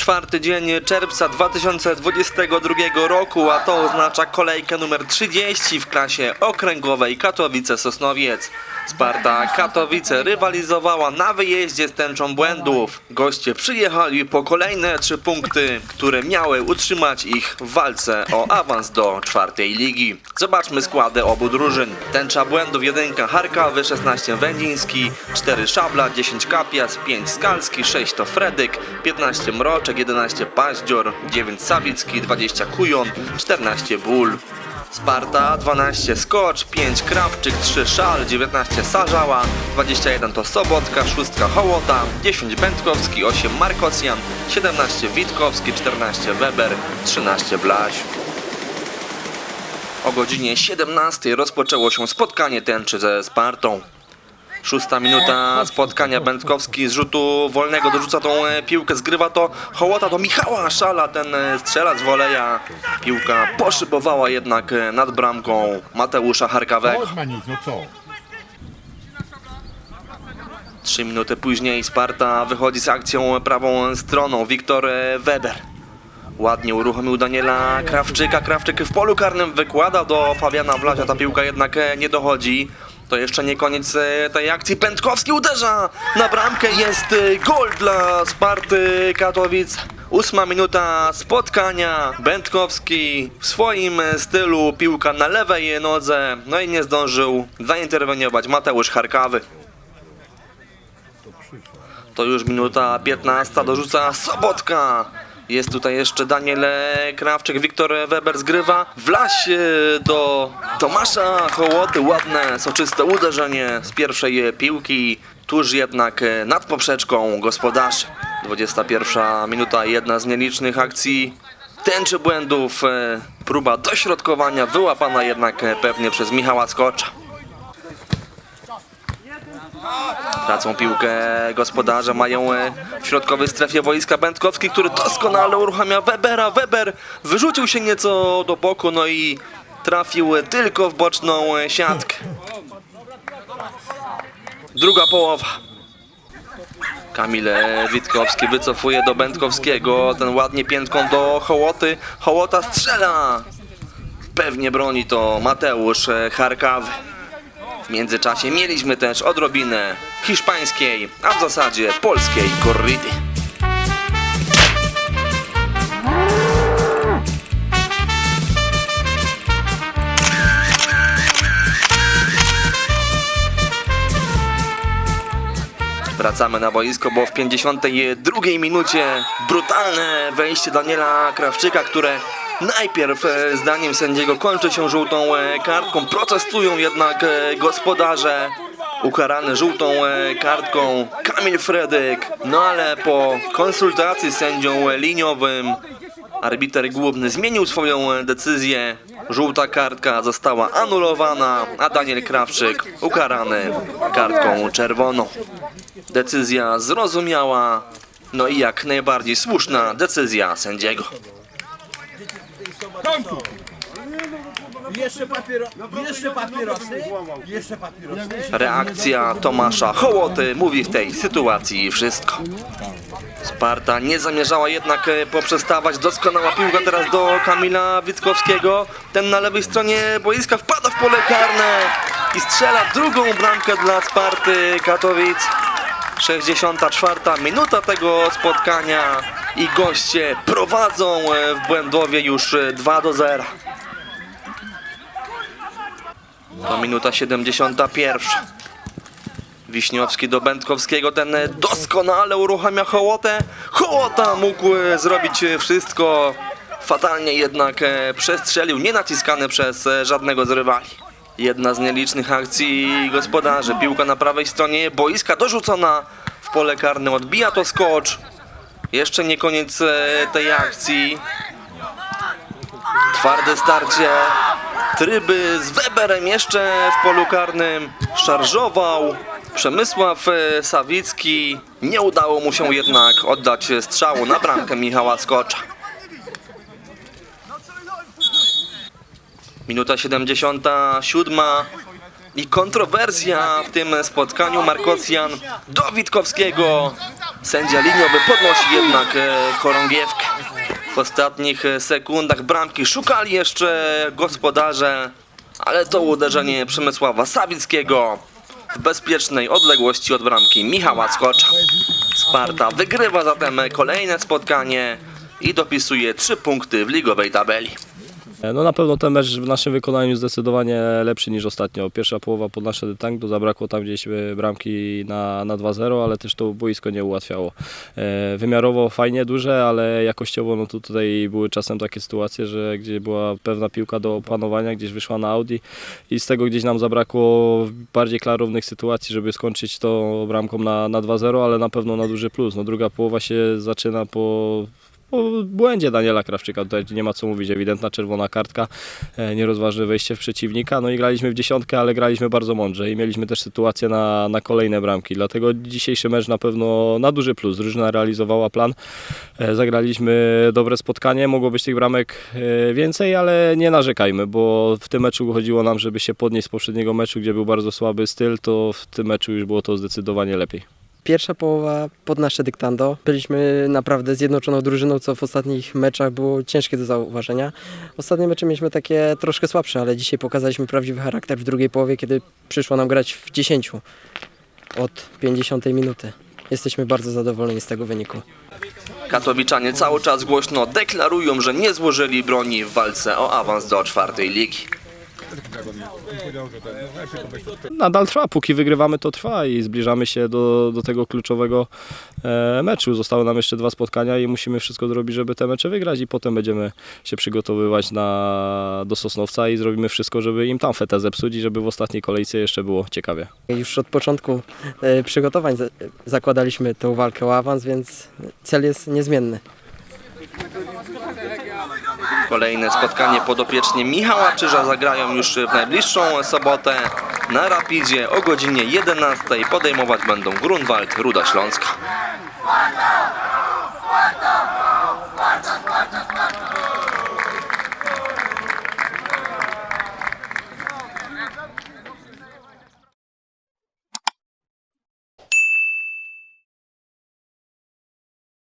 Czwarty dzień czerwca 2022 roku, a to oznacza kolejkę numer 30 w klasie okręgowej Katowice-Sosnowiec. Sparta Katowice rywalizowała na wyjeździe z tęczą błędów. Goście przyjechali po kolejne trzy punkty, które miały utrzymać ich w walce o awans do czwartej ligi. Zobaczmy składy obu drużyn. Tęcza błędów 1 Harkawy, 16 Wędziński, 4 Szabla, 10 Kapias, 5 Skalski, 6 to Fredyk, 15 Mroczek, 11 Paździor, 9 Sawicki, 20 Kujon, 14 Ból. Sparta 12 Skocz, 5 Krawczyk, 3 Szal, 19 Sarzała, 21 to Sobotka, 6 Hołota, 10 Będkowski, 8 Markocjan, 17 Witkowski, 14 Weber, 13 Blaś. O godzinie 17 rozpoczęło się spotkanie tęczy ze Spartą. Szósta minuta spotkania Będkowski z rzutu wolnego dorzuca tą e, piłkę, zgrywa to Hołota do Michała Szala, ten e, strzela z woleja. Piłka poszybowała jednak e, nad bramką Mateusza Harkawego. No co? Trzy minuty później Sparta wychodzi z akcją prawą stroną. Wiktor Weber. Ładnie uruchomił Daniela Krawczyka. Krawczyk w polu karnym wykłada do Fabiana Wlazia. Ta piłka jednak nie dochodzi. To jeszcze nie koniec e, tej akcji. Pętkowski uderza na bramkę. Jest e, gol dla Sparty Katowic. Ósma minuta spotkania. Będkowski w swoim e, stylu. Piłka na lewej nodze. No i nie zdążył zainterweniować Mateusz Harkawy. To już minuta 15, dorzuca Sobotka. Jest tutaj jeszcze Daniel Krawczyk, Wiktor Weber zgrywa. Wlaś e, do Tomasza Hołoty, ładne, soczyste uderzenie z pierwszej piłki. Tuż jednak nad poprzeczką gospodarzy. 21 minuta, jedna z nielicznych akcji tęczy błędów. e, Próba dośrodkowania wyłapana jednak e, pewnie przez Michała Skocza. Tracą piłkę gospodarze, mają e, w środkowej strefie wojska Będkowski, który doskonale uruchamia Webera. Weber wyrzucił się nieco do boku, no i trafił tylko w boczną e, siatkę. Druga połowa. Kamil Witkowski wycofuje do Będkowskiego, ten ładnie piętką do Hołoty. Hołota strzela. Pewnie broni to Mateusz e, Harkawy. W międzyczasie mieliśmy też odrobinę hiszpańskiej, a w zasadzie polskiej korridy. Wracamy na boisko, bo w 52 minucie brutalne wejście Daniela Krawczyka, które najpierw e, zdaniem sędziego kończy się żółtą e, kartką. Protestują jednak e, gospodarze. Ukarany żółtą kartką Kamil Fredyk. No ale po konsultacji z sędzią liniowym arbiter główny zmienił swoją decyzję. Żółta kartka została anulowana, a Daniel Krawczyk ukarany kartką czerwoną. Decyzja zrozumiała, no i jak najbardziej słuszna decyzja sędziego. Jeszcze, papiero... jeszcze papierosy? Jeszcze papierosy? Reakcja Tomasza Hołoty mówi w tej sytuacji wszystko. Sparta nie zamierzała jednak e, poprzestawać. Doskonała piłka teraz do Kamila Witkowskiego. Ten na lewej stronie boiska wpada w pole karne i strzela drugą bramkę dla Sparty Katowic. 64 minuta tego spotkania i goście prowadzą e, w Błędowie już e, 2 do 0. To minuta 71. Wiśniowski do Będkowskiego, ten e, doskonale uruchamia Hołotę. Hołota mógł e, zrobić e, wszystko. Fatalnie jednak e, przestrzelił, nie naciskany przez e, żadnego z rywali. Jedna z nielicznych akcji gospodarzy. Piłka na prawej stronie boiska dorzucona w pole karne. Odbija to skocz. Jeszcze nie koniec e, tej akcji. Twarde starcie. Tryby z Weberem jeszcze w polu karnym. Szarżował. Przemysław e, Sawicki nie udało mu się jednak oddać strzału na bramkę Michała Skocza. Minuta 77 i kontrowersja w tym spotkaniu Markocjan do Witkowskiego. Sędzia liniowy podnosi jednak e, chorągiewkę. W ostatnich e, sekundach bramki szukali jeszcze gospodarze, ale to uderzenie Przemysława Sawickiego w bezpiecznej odległości od bramki Michała Skocza. Sparta wygrywa zatem kolejne spotkanie i dopisuje 3 punkty w ligowej tabeli. No na pewno ten mecz w naszym wykonaniu zdecydowanie lepszy niż ostatnio. Pierwsza połowa pod nasze tank, to zabrakło tam gdzieś e, bramki na, na 2-0, ale też to boisko nie ułatwiało. E, Wymiarowo fajnie duże, ale jakościowo no to tutaj były czasem takie sytuacje, że gdzie była pewna piłka do opanowania, gdzieś wyszła na Audi i z tego gdzieś nam zabrakło bardziej klarownych sytuacji, żeby skończyć to bramką na, na 2-0, ale na pewno na duży plus. No druga połowa się zaczyna po po błędzie Daniela Krawczyka, tutaj nie ma co mówić, ewidentna czerwona kartka, e, nierozważne wejście w przeciwnika, no i graliśmy w dziesiątkę, ale graliśmy bardzo mądrze i mieliśmy też sytuację na, na kolejne bramki, dlatego dzisiejszy mecz na pewno na duży plus, drużyna realizowała plan, E, zagraliśmy dobre spotkanie, mogło być tych bramek e, więcej, ale nie narzekajmy, bo w tym meczu chodziło nam, żeby się podnieść z poprzedniego meczu, gdzie był bardzo słaby styl, to w tym meczu już było to zdecydowanie lepiej. Pierwsza połowa pod nasze dyktando. Byliśmy naprawdę zjednoczoną drużyną, co w ostatnich meczach było ciężkie do zauważenia. Ostatnie mecze mieliśmy takie troszkę słabsze, ale dzisiaj pokazaliśmy prawdziwy charakter w drugiej połowie, kiedy przyszło nam grać w 10 od 50 minuty. Jesteśmy bardzo zadowoleni z tego wyniku. Katowiczanie cały czas głośno deklarują, że nie złożyli broni w walce o awans do czwartej ligi. Nadal trwa, póki wygrywamy to trwa i zbliżamy się do, do tego kluczowego e, meczu. Zostały nam jeszcze dwa spotkania i musimy wszystko zrobić, żeby te mecze wygrać i potem będziemy się przygotowywać na, do Sosnowca i zrobimy wszystko, żeby im tam fetę zepsuć i żeby w ostatniej kolejce jeszcze było ciekawie. Już od początku e, przygotowań za- zakładaliśmy tę walkę o awans, więc cel jest niezmienny. Kolejne spotkanie podopieczni Michała Czyża zagrają już w najbliższą sobotę. Na Rapidzie o godzinie 11 podejmować będą Grunwald Ruda Śląska.